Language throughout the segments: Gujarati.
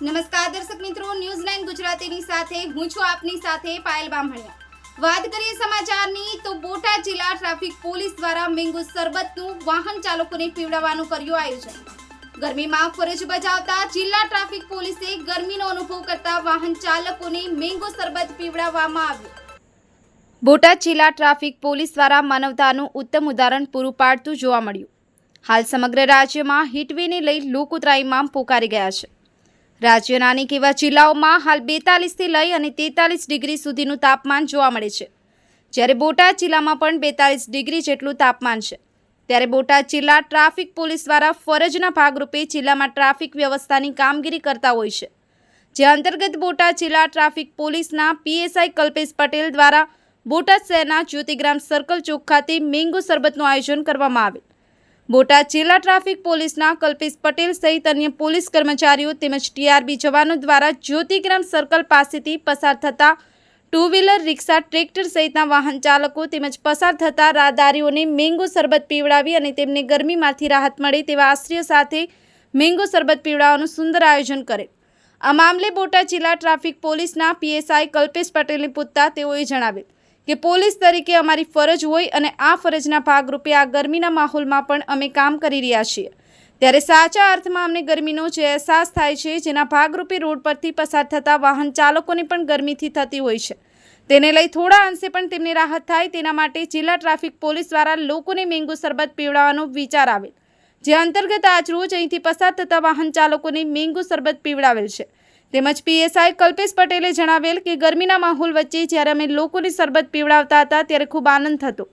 નમસ્કાર દર્શક મિત્રો, ન્યૂઝ નાઇન ગુજરાતીની સાથે હું છું આપની સાથે પાયલ બામણિયા. વાત કરીએ સમાચારની, તો બોટાદ જિલ્લા ટ્રાફિક પોલીસ દ્વારા મેંગો સરબતનું વાહન ચાલકોને પીવડાવવાનું કર્યું આયોજન. ગરમીમાં ફરજ બજાવતા જિલ્લા ટ્રાફિક પોલીસે ગરમીનો અનુભવ કરતા વાહન ચાલકોને મેંગો સરબત પીવડાવવામાં આવ્યું. બોટાદ જિલ્લા ટ્રાફિક પોલીસ દ્વારા માનવતાનું ઉત્તમ ઉદાહરણ પૂરું પાડતું જોવા મળ્યું. હાલ સમગ્ર રાજ્યમાં હીટવેને લઈ લોકોતરાઈમાં પોકારી ગયા છે. રાજ્યના અનેક એવા જિલ્લાઓમાં હાલ બેતાલીસથી લઈ અને તેતાલીસ ડિગ્રી સુધીનું તાપમાન જોવા મળે છે. જ્યારે બોટાદ જિલ્લામાં પણ બેતાલીસ ડિગ્રી જેટલું તાપમાન છે. ત્યારે બોટાદ જિલ્લા ટ્રાફિક પોલીસ દ્વારા ફરજના ભાગરૂપે જિલ્લામાં ટ્રાફિક વ્યવસ્થાની કામગીરી કરતા હોય છે. જે અંતર્ગત બોટાદ જિલ્લા ટ્રાફિક પોલીસના પીએસઆઈ કલ્પેશ પટેલ દ્વારા બોટાદ શહેરના જ્યોતિગ્રામ સર્કલ ચોક ખાતે મેંગો શરબતનું આયોજન કરવામાં આવેલ બોટાદ જિલ્લા ટ્રાફિક પોલીસના કલ્પેશ પટેલ સહિત અન્ય પોલીસ કર્મચારીઓ તેમજ ટીઆરબી જવાનો દ્વારા જ્યોતિગ્રામ સર્કલ પાસેથી પસાર થતા ટુ વ્હીલર રિક્ષા, ટ્રેક્ટર સહિતના વાહન ચાલકો તેમજ પસાર થતા રાહદારીઓને મેંગો શરબત પીવડાવી અને તેમને ગરમીમાંથી રાહત મળે તેવા આશ્રય સાથે મેંગો શરબત પીવડાવવાનું સુંદર આયોજન કરે. આ મામલે બોટાદ જિલ્લા ટ્રાફિક પોલીસના પીએસઆઈ કલ્પેશ પટેલને પૂછતા તેઓએ જણાવેલ કે પોલીસ તરીકે અમારી ફરજ હોય અને આ ફરજના ભાગરૂપે આ ગરમીના માહોલમાં પણ અમે કામ કરી રહ્યા છીએ. ત્યારે સાચા અર્થમાં અમને ગરમીનો જે અહેસાસ થાય છે, જેના ભાગરૂપે રોડ પરથી પસાર થતા વાહન ચાલકોને પણ ગરમીથી થતી હોય છે. તેને લઈ થોડા અંશે પણ તેમને રાહત થાય, તેના માટે જિલ્લા ટ્રાફિક પોલીસ દ્વારા લોકોને મેંગો શરબત પીવડાવવાનો વિચાર આવેલ. જે અંતર્ગત આજરોજ અહીંથી પસાર થતા વાહન ચાલકોને મેંગો શરબત પીવડાવેલ છે. તેમજ પીએસઆઈ કલ્પેશ પટેલે જણાવેલ કે ગરમીના માહોલ વચ્ચે જ્યારે અમે લોકોને શરબત પીવડાવતા હતા ત્યારે ખૂબ આનંદ થતો.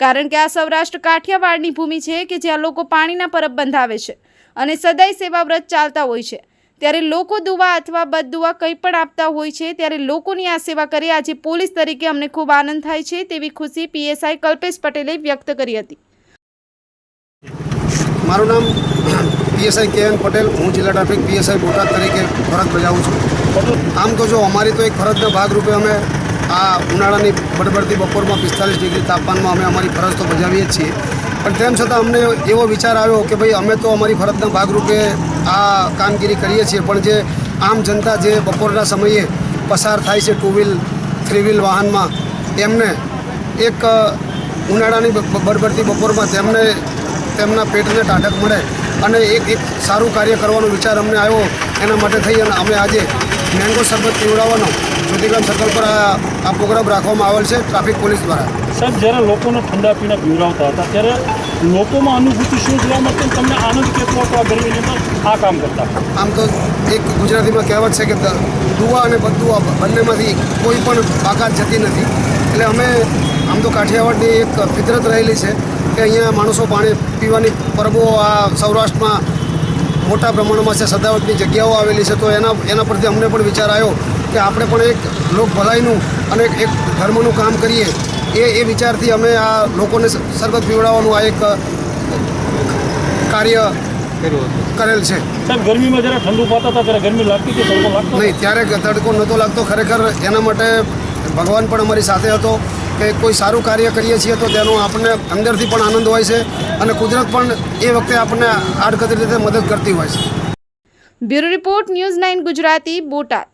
કારણ કે આ સૌરાષ્ટ્ર કાઠિયાવાડની ભૂમિ છે કે જ્યાં લોકો પાણીના પરબ બંધાવે છે અને સદાય સેવાવ્રત ચાલતા હોય છે. ત્યારે લોકો દુવા અથવા બદદુવા કંઈ પણ આપતા હોય છે ત્યારે લોકોની આ સેવા કરી આજે પોલીસ તરીકે અમને ખૂબ આનંદ થાય છે તેવી ખુશી પીએસઆઈ કલ્પેશ પટેલે વ્યક્ત કરી હતી. મારું નામ પીએસઆઈ કે એન પટેલ. હું જિલ્લા ટ્રાફિક પીએસઆઈ બોટાદ તરીકે ફરજ બજાવું છું. આમ તો જો અમારી તો એક ફરજના ભાગરૂપે અમે આ ઉનાળાની બડબડતી બપોરમાં પિસ્તાલીસ ડિગ્રી તાપમાનમાં અમે અમારી ફરજ તો બજાવીએ જ છીએ. પણ તેમ છતાં અમને એવો વિચાર આવ્યો કે ભાઈ અમે તો અમારી ફરજના ભાગરૂપે આ કામગીરી કરીએ છીએ, પણ જે આમ જનતા જે બપોરના સમયે પસાર થાય છે ટુ વ્હીલ, થ્રી વ્હીલ વાહનમાં એમને એક ઉનાળાની બડબડતી બપોરમાં તેમને તેમના પેટને ટાઢક મળે અને એક એક સારું કાર્ય કરવાનો વિચાર અમને આવ્યો એના માટે થઈ અને અમે આજે મેંગો શરબત પીવડાવવાનો જ્યોતિગ્રામ સર્કલ પર આ પ્રોગ્રામ રાખવામાં આવેલ છે ટ્રાફિક પોલીસ દ્વારા. સાહેબ જ્યારે લોકોને ઠંડા પીણા પીવડાવતા હતા ત્યારે લોકોમાં અનુભૂતિ શું જોવા મળતી? તમને આનંદ કેટલો હતો આ ગરમીની આ કામ કરતા. આમ તો એક ગુજરાતીમાં કહેવત છે કે દુવા અને બદુઆ બંનેમાંથી કોઈ પણ બાકાત જતી નથી. એટલે અમે આમ તો કાઠિયાવાડની એક ફિતરત રહેલી છે. કે અહીંયા માણસો પાણી પીવાની પરબો આ સૌરાષ્ટ્રમાં મોટા પ્રમાણમાં છે સદાવટની જગ્યાઓ આવેલી છે તો એના એના પરથી અમને પણ વિચાર આવ્યો કે આપણે પણ એક લોક ભલાઈનું અને એક- ધર્મનું કામ કરીએ. એ એ વિચારથી અમે આ લોકોને સ- પીવડાવવાનું આ એક કાર્ય કરેલ છે. સાહેબ ગરમીમાં જ્યારે ઠંડુ પાતા હતા ત્યારે ગરમી લાગતી હતી તડકો લાગતો? નહીં ત્યારે તડકો નહોતો લાગતો ખરેખર એના માટે ભગવાન પણ અમારી સાથે હતો. કે કોઈ સારું કાર્ય કરીએ છીએ તો તેનો આપણને અંદરથી પણ આનંદ હોય છે અને કુદરત પણ એ વખતે આપણને આડકતરી રીતે મદદ કરતી હોય છે. Bureau report news nine Gujarati Botad.